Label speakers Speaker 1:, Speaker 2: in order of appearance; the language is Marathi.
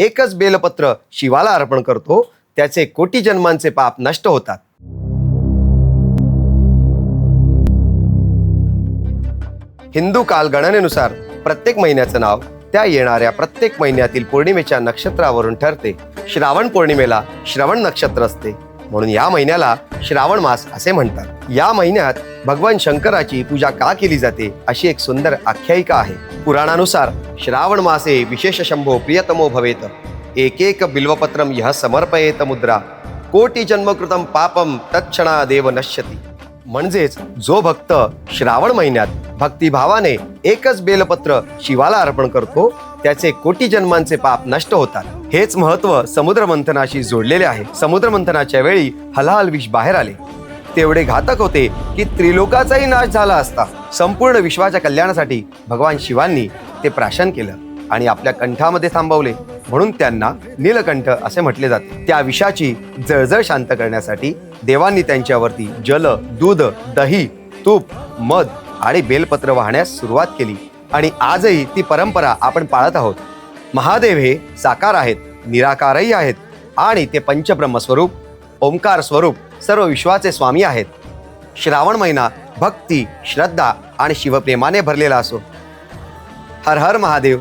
Speaker 1: एकच बेलपत्र शिवाला अर्पण करतो त्याचे कोटी जन्मांचे पाप नष्ट होतात. हिंदू कालगणनेनुसार प्रत्येक महिन्याचं नाव त्या येणाऱ्या प्रत्येक महिन्यातील पौर्णिमेच्या नक्षत्रावरून ठरते. श्रावण पौर्णिमेला श्रवण नक्षत्र असते. म्हणून या महिन्याला श्रावण मास असे म्हणतात. या महिन्यात भगवान शंकराची पूजा का केली जाते अशी एक सुंदर आख्यायिका आहे. पुराणानुसार श्रावण मासे विशेष शंभो प्रियतमो भवेत. एकेक बिल्वपत्रम यह समर्पयेत मुद्रा. कोटी जन्मकृतम पापम तत्क्षणा देव नश्यती. म्हणजेच जो भक्त श्रावण महिन्यात भक्तिभावाने एकच बेलपत्र शिवाला अर्पण करतो त्याचे कोटी जन्मांचे पाप नष्ट होतात. हेच महत्त्व समुद्र मंथनाशी जोडलेले आहे. समुद्र मंथनाच्या वेळी हलाहल विष बाहेर आले. तेवढे घातक होते की त्रिलोकाचाही नाश झाला असता. संपूर्ण विश्वाच्या कल्याणासाठी भगवान शिवांनी ते प्राशन केलं आणि आपल्या कंठामध्ये थांबवले. म्हणून त्यांना नीलकंठ असे म्हटले जाते. त्या विषाची जळजळ शांत करण्यासाठी देवांनी त्यांच्यावरती जल दूध दही तूप मध आणि बेलपत्र वाहण्यास सुरुवात केली. आणि आजही ती परंपरा आपण पाळत आहोत. महादेव हे साकार आहेत निराकारही आहेत आणि ते पंचब्रह्म स्वरूप ओंकार स्वरूप सर्व विश्वाचे स्वामी आहेत. श्रावण महिना भक्ती श्रद्धा आणि शिवप्रेमाने भरलेला असो. हर हर महादेव.